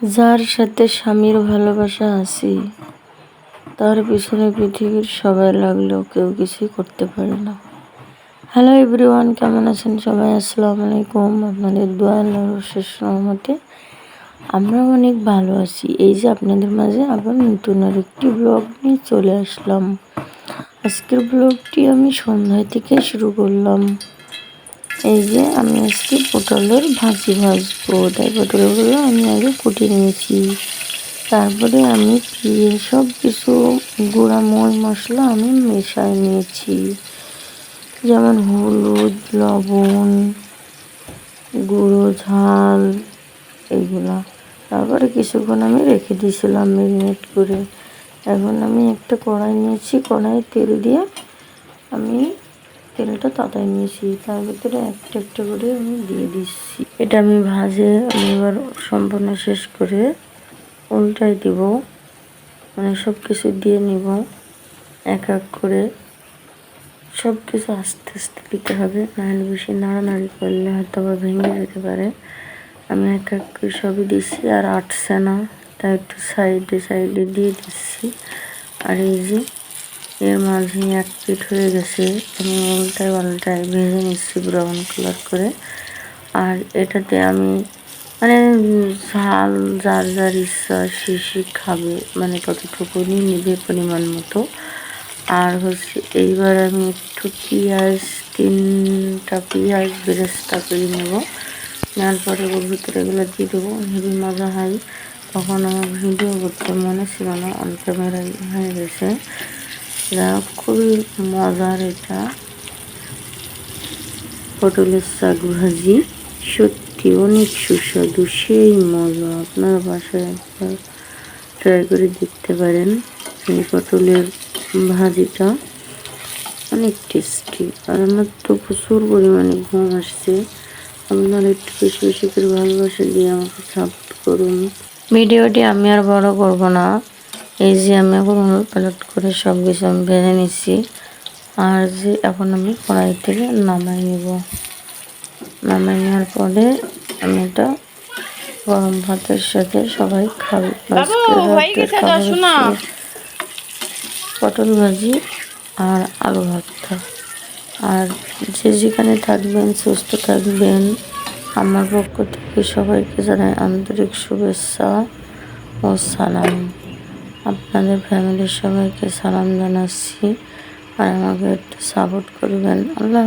যার সাথে স্বামীর ভালোবাসা আছি, তার পিছনে পৃথিবীর সবাই লাগলেও কেউ কিছুই করতে পারে না। হ্যালো এভরিওয়ান কেমন আছেন সবাই? আসসালামু আলাইকুম। আপনাদের দোয়া আল্লাহর শেষ রহমতে আমরা অনেক ভালো আছি। এই যে আপনাদের মাঝে আবার নতুন আর একটি ব্লগ নিয়ে চলে আসলাম। আজকের ব্লগটি আমি সন্ধ্যায় থেকে শুরু করলাম। এই যে আমি আজকে পটলের ভাজি ভাজবো। তাই পটলগুলো আমি আগে কুটে নিয়েছি। তারপরে আমি দিয়ে সব কিছু গুঁড়া মল মশলা আমি মেশাই নিয়েছি। যেমন হলুদ, লবণ, গুঁড়ো, ঝাল, এগুলা। তারপরে কিছুক্ষণ আমি রেখে দিয়েছিলাম মেরিনেট করে। এখন আমি একটা কড়াই নিয়েছি। কড়াই তেল দিয়ে আমি তেলটা তাতায় নিয়েছি তার ভিতরে একটা একটা করে আমি দিয়ে দিচ্ছি। এটা আমি ভাজে আমি এবার সম্পূর্ণ শেষ করে উল্টাই দিব। মানে সব কিছু দিয়ে নিব। এক এক করে। সব কিছু আস্তে আস্তে দিতে হবে। নাহলে বেশি নাড়ানাড়ি করলে হয়তো আবার ভেঙে যেতে পারে। আমি এক এক করে সবই দিচ্ছি আর আটছে না। তাই একটু সাইডে সাইডে দিয়ে দিচ্ছি। আর এই যে এর মাঝে এক পিঠ হয়ে গেছে। আমি উল্টায় পাল্টায় ভেজে নিচ্ছি ব্রাউন কালার করে। আর এটাতে আমি মানে ঝাল, যার যার ইচ্ছা সে খাবে মানে ততটুকু নিবে পরিমাণ মতো। আর হচ্ছে এইবার আমি একটু পেঁয়াজ, তিনটা পেঁয়াজ বেরেস্তা করে নেব। নেওয়ার পরে ওর ভিতরে এগুলো দিয়ে দেবো। হেভি মজা হয়, তখন আমার ভিডিও করতে মনে ছিল না অন ক্যামেরায় হয়ে গেছে। খুবই মজার এটা। পটলের শাক ভাজি সত্যি অনেক সুস্বাদু, সেই মজা। আপনার বাসায় একবার ট্রাই করে দেখতে পারেন। এই পটলের ভাজিটা অনেক টেস্টি আর আমার তো প্রচুর পরিমাণে ঘুম আসছে। আপনারা একটু বেশি বেশি করে ভালোবাসা দিয়ে আমাকে সাপোর্ট করুন। ভিডিওটি আমি আর বড় করব না। এই যে আমি এখন প্যালেট করে সব কিছু আমি ভেজে নিচ্ছি। আর যে এখন আমি কড়াই থেকে নামাই নেব। নামাই নেওয়ার পরে আমি এটা গরম ভাতের সাথে সবাই খাবে পটল ভাজি আর আলু ভর্তা। আর যে যেখানে থাকবেন সুস্থ থাকবেন। আমার পক্ষ থেকে সবাইকে জানাই আন্তরিক শুভেচ্ছা ও সালাম। আপনাদের ফ্যামিলির সবাইকে সালাম জানাচ্ছি আর আমাকে একটু সাপোর্ট করবেন। আল্লাহ